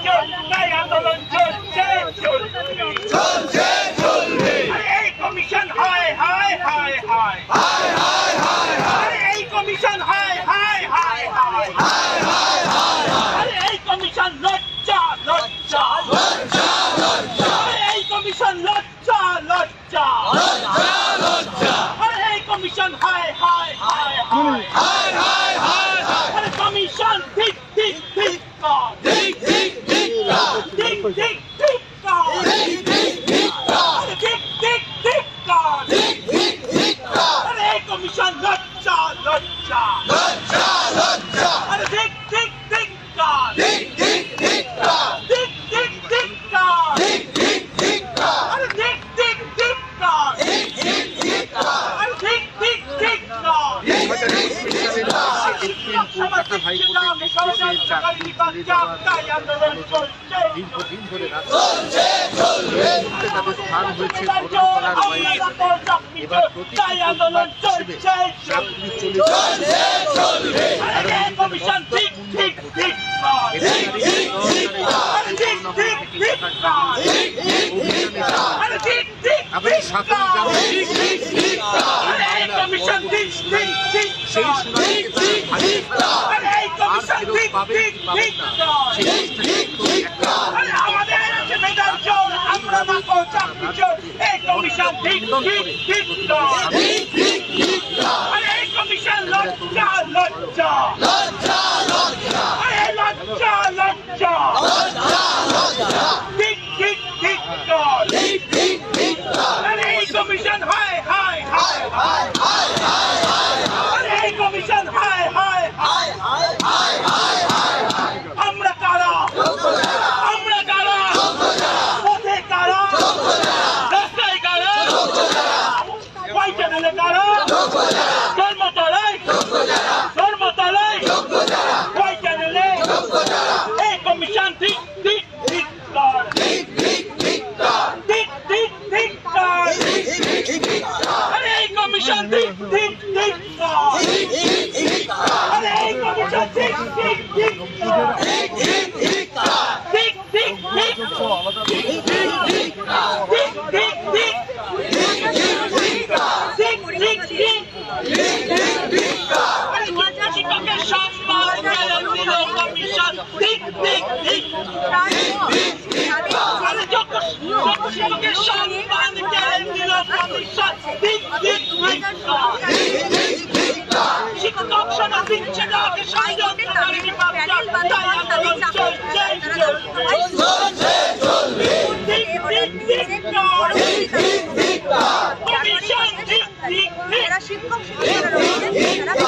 নাই এই কমিশন হায় হায় হায় হায় হায় এই কমিশন হায় হায় হায় হায় হায় এই কমিশন লজ্জা লজ্জা এই কমিশন coisa. É. কলকাতা হাইকোর্টের নির্দেশে চাকরি তুলে দেওয়ার আন্দোলন দীর্ঘদিন ধরে রাখছে তাদের স্থান হয়েছে করার বাইরে। এবার প্রতিবাদ হিসেবে চাকরি চলে আমাদের সাধারণ সেই শুনানি আর ফেরত পাবে কি পাবে না সেই লজ্জা লজ্জা লজ্জা লজ্জা লজ্জা Big, big, big God. And he commission high, high, high, high, high. তারা ধর্ম তারাই ধর্ম তারাই ওই চ্যানেলে এই কমিশন ঠিক ঠিক ঠিক কমিশন ঠিক ঠিক ঠিক আরে এই কমিশন ঠিক ঠিক ঠিক ঠিক ঠিক ঠিক ঠিক ঠিক ঠিক ঠিক ঠিক ঠিক শিক্ষক শিক্ষিকারা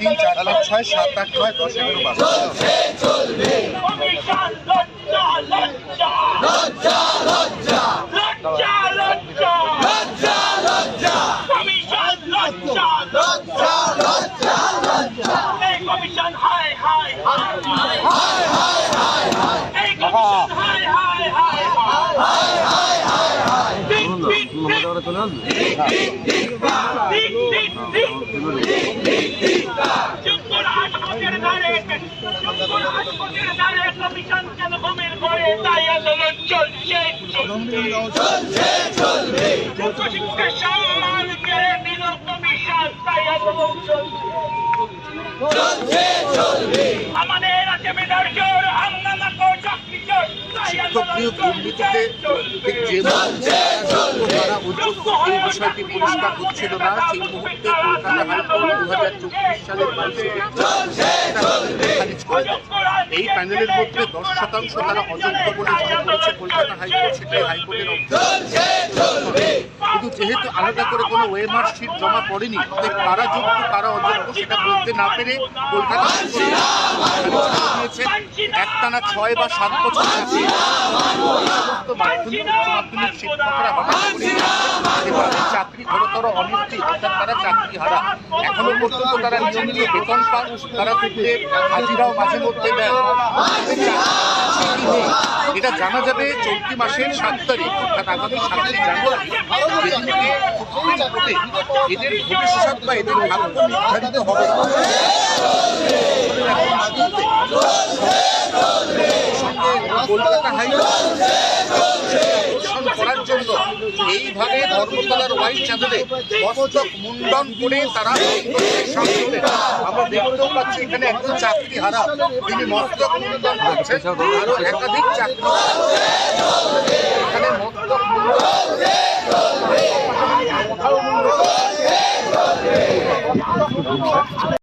তিন চার ছয় সাত আট নয় দশ এগারো বারো ওরা চলে আসবে? আমাদের আছে মেধার জোর অর্থপ্রিয় দুর্নীতিতে ঠিক যে মুহূর্তে তারা অযোগ্য এই বিষয়টি পরিষ্কার হচ্ছিল না সেই মুহূর্তে কলকাতা হাইকোর্ট দু হাজার চব্বিশ সালের বাইশে। এই প্যানেলের মধ্যে দশ শতাংশ তারা অযোগ্য বলে মনে করেছে কলকাতা হাইকোর্ট, সেটাই হাইকোর্টের কিন্তু যেহেতু আলাদা করে কোনো ওয়েমার শিট জমা পড়েনি কারা যোগ্য, কারা অযোগ্য সেটা বলতে না পেরে কলকাতা দিয়েছে একটানা ছয় বা সাত বছর সমস্ত মাধ্যমিক উচ্চ মাধ্যমিক শিক্ষকরা হঠাৎ করে চাকরি ঘরতর অনিশ্চিত, অর্থাৎ তারা চাকরি হারা। এখনও পর্যন্ত তারা নিয়মিত বেতন পান, তারা হাজিরাও মাঝে মধ্যে নেই। এটা জানা যাবে চলতি মাসের সাত তারিখ, অর্থাৎ আগামী সাতই জানুয়ারি। এদের ভবিষ্যৎ বা এদের ভাগ্য নির্ধারিত হবে কলকাতা হাইকোর্ট। পালন করার জন্য এইভাবে ধর্মতলার ওয়াইড চ্যানেলে মস্তক মুন্ডন করে তারা আমরা দেখতেও পাচ্ছি এখানে একজন চাকরি হারা। তিনি মস্তক মুন্ডন করছে আরও একাধিক চাকরি এখানে মস্তক মুন্ডন